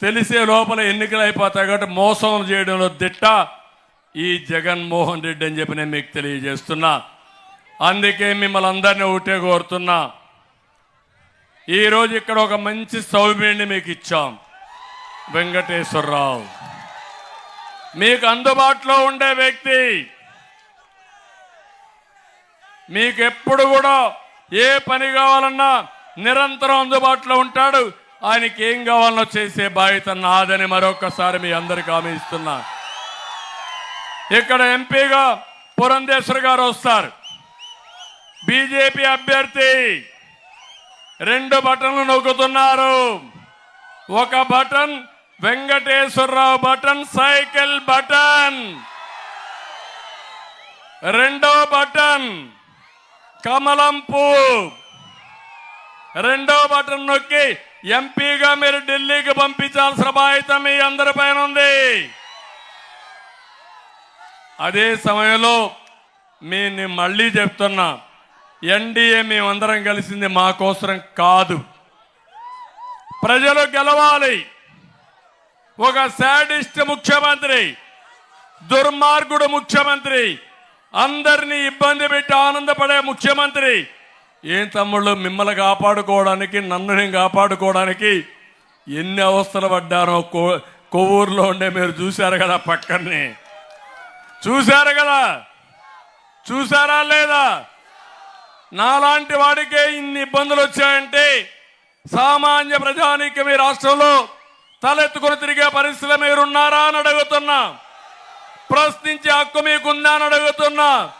తెలిసే లోపల ఎన్నికలు అయిపోతాయి కాబట్టి మోసం చేయడంలో దిట్ట ఈ జగన్మోహన్ రెడ్డి అని చెప్పి నేను మీకు తెలియజేస్తున్నా. అందుకే మిమ్మల్ని అందరినీ ఒకటే కోరుతున్నా. ఈరోజు ఇక్కడ ఒక మంచి సౌమ్యుడిని మీకు ఇచ్చాం. వెంకటేశ్వరరావు. మీకు అందుబాటులో ఉండే వ్యక్తి. మీకు ఎప్పుడు కూడా ఏ పని కావాలన్నా నిరంతరం అందుబాటులో ఉంటాడు. ఆయనకి ఏం కావాలనో చేసే బాధ్యత నాదని మరొకసారి మీ అందరికి హామీ ఇస్తున్నా. ఇక్కడ ఎంపీగా పురంధేశ్వర్ గారు వస్తారు. బీజేపీ అభ్యర్థి రెండు బటన్లు నొక్కుతున్నారు. ఒక button Venkateswararao button cycle button. రెండో బటన్ కమలం పువ్వు రెండో బటన్ నొక్కి ఎంపీగా మీరు ఢిల్లీకి పంపించాల్సిన బాధ్యత మీ అందరి పైన ఉంది. అదే సమయంలో మీ మళ్ళీ చెప్తున్నా ఎన్డీఏ మేమందరం కలిసింది మా కోసరం కాదు. ప్రజలు గెలవాలి. ఒక శాడిస్ట్ ముఖ్యమంత్రి దుర్మార్గుడు ముఖ్యమంత్రి అందరినీ ఇబ్బంది పెట్టి ఆనందపడే ముఖ్యమంత్రి ఏం తమ్ముళ్ళు? మిమ్మల్ని కాపాడుకోవడానికి నన్ను నేను కాపాడుకోవడానికి ఎన్ని అవస్థలు పడ్డానో కో కొవ్వూరులో ఉండే మీరు చూశారు కదా పక్కనే. చూశారు కదా? చూసారా లేదా? నాలాంటి వాడికే ఇన్ని ఇబ్బందులు వచ్చాయంటే సామాన్య ప్రజానికి మీ రాష్ట్రంలో తలెత్తుకుని తిరిగే పరిస్థితి మీరున్నారా అని అడుగుతున్నా. ప్రశ్నించే హక్కు మీకుందా అని అడుగుతున్నా.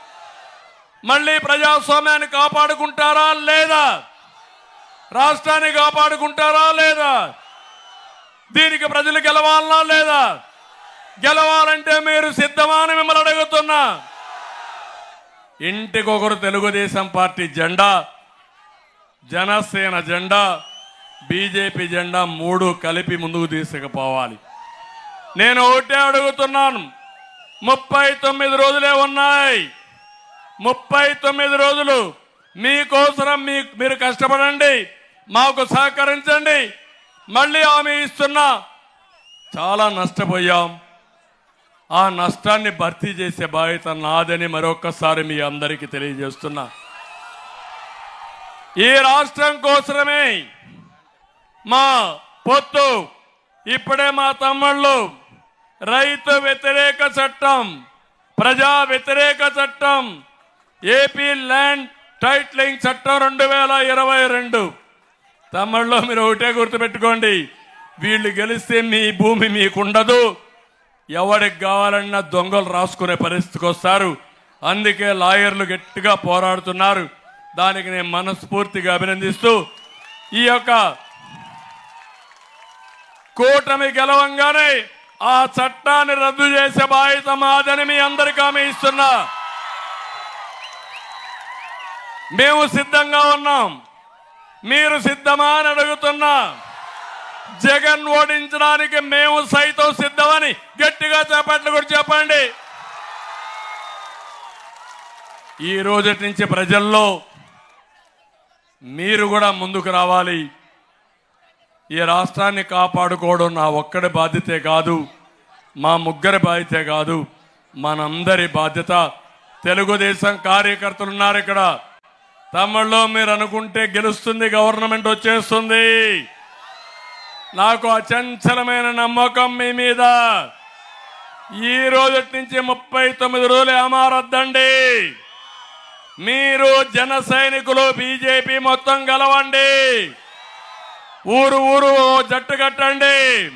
మళ్ళీ ప్రజాస్వామ్యాన్ని కాపాడుకుంటారా లేదా? రాష్ట్రాన్ని కాపాడుకుంటారా లేదా? దీనికి ప్రజలు గెలవాలనా లేదా? గెలవాలంటే మీరు సిద్ధమా అని మిమ్మల్ని అడుగుతున్నా. ఇంటికొకరు తెలుగుదేశం పార్టీ జెండా జనసేన జెండా బీజేపీ జెండా మూడు కలిపి ముందుకు తీసుకుపోవాలి. నేను ఒకటే అడుగుతున్నాను. ముప్పై తొమ్మిది రోజులే ఉన్నాయి. ముప్పై తొమ్మిది రోజులు మీకోసరం మీ మీరు కష్టపడండి మాకు సహకరించండి. మళ్ళీ హామీ ఇస్తున్నా. చాలా నష్టపోయాం. ఆ నష్టాన్ని భర్తీ చేసే బాధ్యత నాదని మరొకసారి మీ అందరికీ తెలియజేస్తున్నా. ఈ రాష్ట్రం కోసమే మా పొత్తు ఇప్పుడే మా తమ్ముళ్ళు రైతు వ్యతిరేక చట్టం ప్రజా వ్యతిరేక చట్టం ఏపీ ల్యాండ్ టైట్లింగ్ చట్టం రెండు వేల ఇరవై రెండు. తమిళ్ళో మీరు ఒకటే గుర్తుపెట్టుకోండి వీళ్ళు గెలిస్తే మీ భూమి మీకుండదు. ఎవరికి కావాలన్నా దొంగలు రాసుకునే పరిస్థితికి వస్తారు. అందుకే లాయర్లు గట్టిగా పోరాడుతున్నారు. దానికి నేను మనస్ఫూర్తిగా అభినందిస్తూ ఈ యొక్క కూటమి గెలవంగానే ఆ చట్టాన్ని రద్దు చేసే బాధ్యత మాదని మీ అందరికీ ఆమె ఇస్తున్నా. మేము సిద్ధంగా ఉన్నాం. మీరు సిద్ధమా అని అడుగుతున్నా. జగన్ ఓడించడానికి మేము సైతం సిద్ధమని గట్టిగా చేపట్లు కూడా చెప్పండి. ఈ రోజటి నుంచి ప్రజల్లో మీరు కూడా ముందుకు రావాలి. ఈ రాష్ట్రాన్ని కాపాడుకోవడం నా ఒక్కడి బాధ్యతే కాదు మా ముగ్గురి బాధ్యతే కాదు మనందరి బాధ్యత. తెలుగుదేశం కార్యకర్తలు ఉన్నారు ఇక్కడ. తమిళలో మీరు అనుకుంటే గెలుస్తుంది గవర్నమెంట్ వచ్చేస్తుంది. నాకు అచంచలమైన నమ్మకం మీ మీద. ఈ రోజు నుంచి ముప్పై తొమ్మిది రోజులు ఏమారద్దండి మీరు జన సైనికులు బీజేపీ మొత్తం గెలవండి. ఊరు ఊరు జట్టు కట్టండి.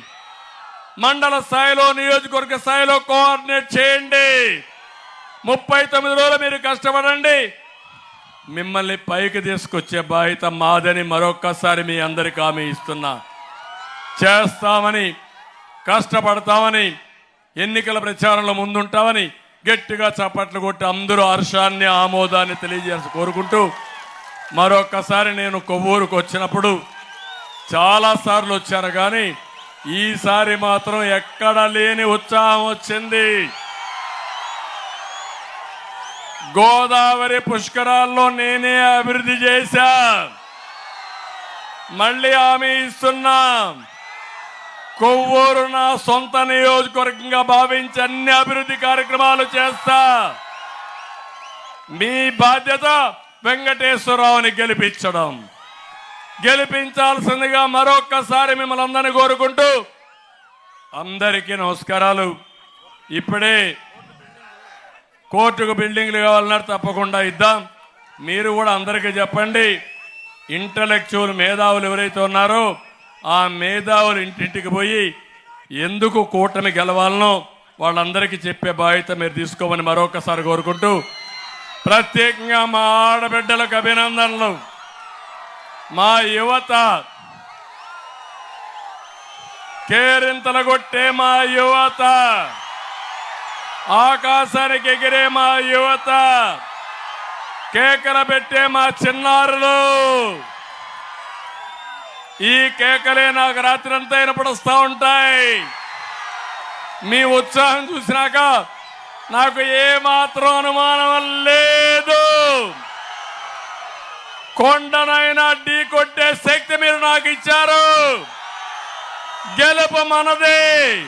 మండల స్థాయిలో నియోజకవర్గ స్థాయిలో కోఆర్డినేట్ చేయండి. ముప్పై తొమ్మిది రోజులు మీరు కష్టపడండి. మిమ్మల్ని పైకి తీసుకొచ్చే బాధ్యత మాదని మరొక్కసారి మీ అందరికి హామీ ఇస్తున్నా. చేస్తామని కష్టపడతామని ఎన్నికల ప్రచారంలో ముందుంటామని గట్టిగా చప్పట్లు కొట్టి అందరూ హర్షాన్ని ఆమోదాన్ని తెలియజేసి కోరుకుంటూ మరొక్కసారి నేను కొవ్వూరుకు వచ్చినప్పుడు చాలా సార్లు వచ్చాను కానీ ఈసారి మాత్రం ఎక్కడ లేని ఉత్సాహం వచ్చింది. గోదావరి పుష్కరాల్లో నేనే అభివృద్ధి చేశా. మళ్ళీ హామీ ఇస్తున్నా. కొవ్వూరు నా సొంత నియోజకవర్గంగా భావించి అన్ని అభివృద్ధి కార్యక్రమాలు చేస్తా. మీ బాధ్యత వెంకటేశ్వరరావుని గెలిపించడం. గెలిపించాల్సిందిగా మరొక్కసారి మిమ్మల్ని అందరినీ కోరుకుంటూ అందరికీ నమస్కారాలు. ఇప్పుడే కోర్టుకు బిల్డింగ్లు కావాలన్నారు తప్పకుండా ఇద్దాం. మీరు కూడా అందరికీ చెప్పండి ఇంటలెక్చువల్ మేధావులు ఎవరైతే ఉన్నారో ఆ మేధావులు ఇంటింటికి పోయి ఎందుకు కూటమి గెలవాలనో వాళ్ళందరికీ చెప్పే బాధ్యత మీరు తీసుకోమని మరొకసారి కోరుకుంటూ ప్రత్యేకంగా మా ఆడబిడ్డలకు అభినందనలు. మా యువత కేరింతల కొట్టే మా యువత. ఆకాశానికి ఎగిరే మా యువత కేకలు పెట్టే మా చిన్నారులు. ఈ కేకలే నాకు రాత్రి అంతా వినపడుస్తూ ఉంటాయి. మీ ఉత్సాహం చూసినాక నాకు ఏమాత్రం అనుమానం లేదు. కొండనైనా ఢీ కొట్టే శక్తి మీరు నాకు ఇచ్చారు. గెలుపు మనదే.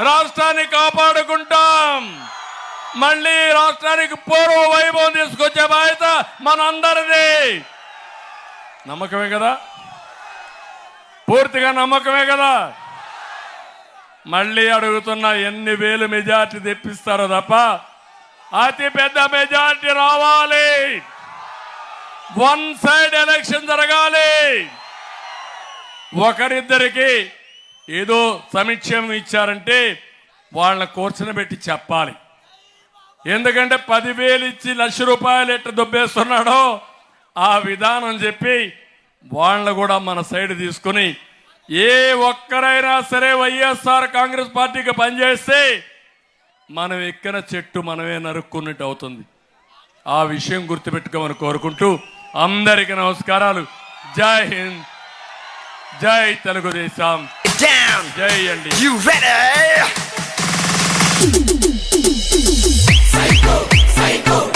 రాష్ట్రాన్ని కాపాడుకుంటాం. మళ్ళీ రాష్ట్రానికి పూర్వ వైభవం తీసుకొచ్చే బాధ్యత మనందరిది. నమ్మకమే కదా? పూర్తిగా నమ్మకమే కదా? మళ్ళీ అడుగుతున్న ఎన్ని వేలు మెజార్టీ తెప్పిస్తారో తప్ప అతి పెద్ద మెజార్టీ రావాలి. వన్ సైడ్ ఎలక్షన్ జరగాలి. ఒకరిద్దరికి ఏదో సమీక్షం ఇచ్చారంటే వాళ్ళని కూర్చొని పెట్టి చెప్పాలి. ఎందుకంటే పదివేలు ఇచ్చి లక్ష రూపాయలు ఎట్ట దొబ్బేస్తున్నాడో ఆ విధానం చెప్పి వాళ్ళని కూడా మన సైడ్ తీసుకుని ఏ ఒక్కరైనా సరే వైఎస్ఆర్ కాంగ్రెస్ పార్టీకి పనిచేస్తే మనం ఎక్కిన చెట్టు మనమే నరుక్కున్నట్టు అవుతుంది. ఆ విషయం గుర్తుపెట్టుకోమని కోరుకుంటూ అందరికీ నమస్కారాలు. జై హింద్. జై Telugu Desam. down. You ready? Psycho, psycho.